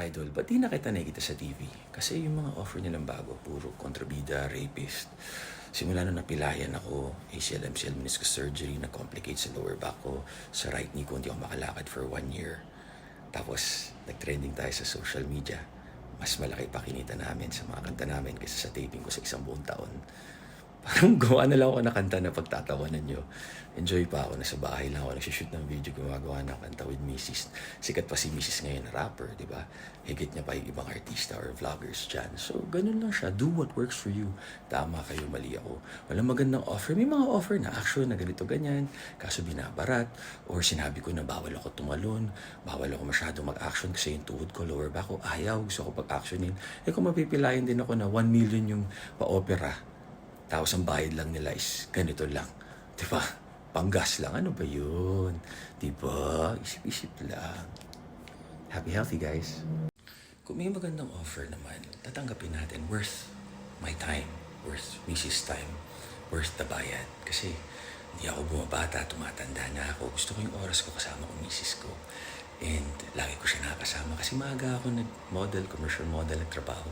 Idol, ba't di na kita sa TV? Kasi yung mga offer nilang bago, puro kontrabida, rapist. Simula nung napilayan ako, ACL, MCL, meniscus surgery, na-complicate sa lower back ko, sa right knee ko, hindi ako makalakad for one year. Tapos, nag-trending tayo sa social media. Mas malaki pa kinita namin sa mga kanta namin kaysa sa taping ko sa isang buong taon. Parang gawa na lang ako ng kanta na pagtatawanan nyo. Enjoy pa ako. Nasa bahay lang ako. Nagsishoot ng video. Gumagawa ng kanta with Mrs. Sikat pa si Mrs. ngayon na rapper, di ba? Higit niya pa yung ibang artista or vloggers dyan. So, ganun lang siya. Do what works for you. Tama kayo, mali ako. Walang magandang offer. May mga offer na action na ganito, ganyan. Kaso binabarat. Or sinabi ko na bawal ako tumalon. Bawal ako masyado mag-action kasi yung tuhod ko, lower back ko. Ayaw. Gusto ko pag-actionin. Eh kung mapipilayan din ako na 1 million yung pa-opera tapos ang bayad lang nila is ganito lang. Di ba? Panggas lang. Ano ba yun? Di ba? Isip-isip lang. Happy healthy, guys. Kung may magandang offer naman, tatanggapin natin. Worth my time. Worth Mrs. time. Worth the bayad. Kasi hindi ako bumabata, tumatanda na ako. Gusto ko yung oras ko kasama ko Mrs. ko. And lagi ko siya nakakasama kasi maaga ako nag-model, commercial model, nagtrabaho.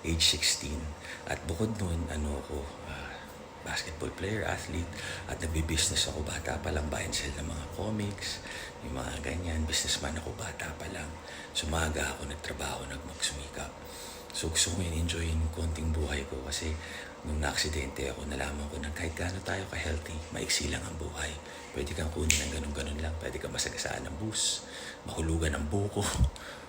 Age 16. At bukod nun, ano ako, ah, basketball player, athlete, at nagbi-business ako bata pa lang, buy and sell ng mga comics, yung mga ganyan, businessman ako bata pa lang. So maaga ako nagtrabaho, nagmagsumikap. So gusto ko enjoy yung konting buhay ko kasi nung na-aksidente ako, nalaman ko na kahit gaano tayo ka-healthy, maiksi lang ang buhay. Pwede kang kunin ng ganun-ganun lang. Pwede kang masagasaan ng bus, mahulugan ng buko,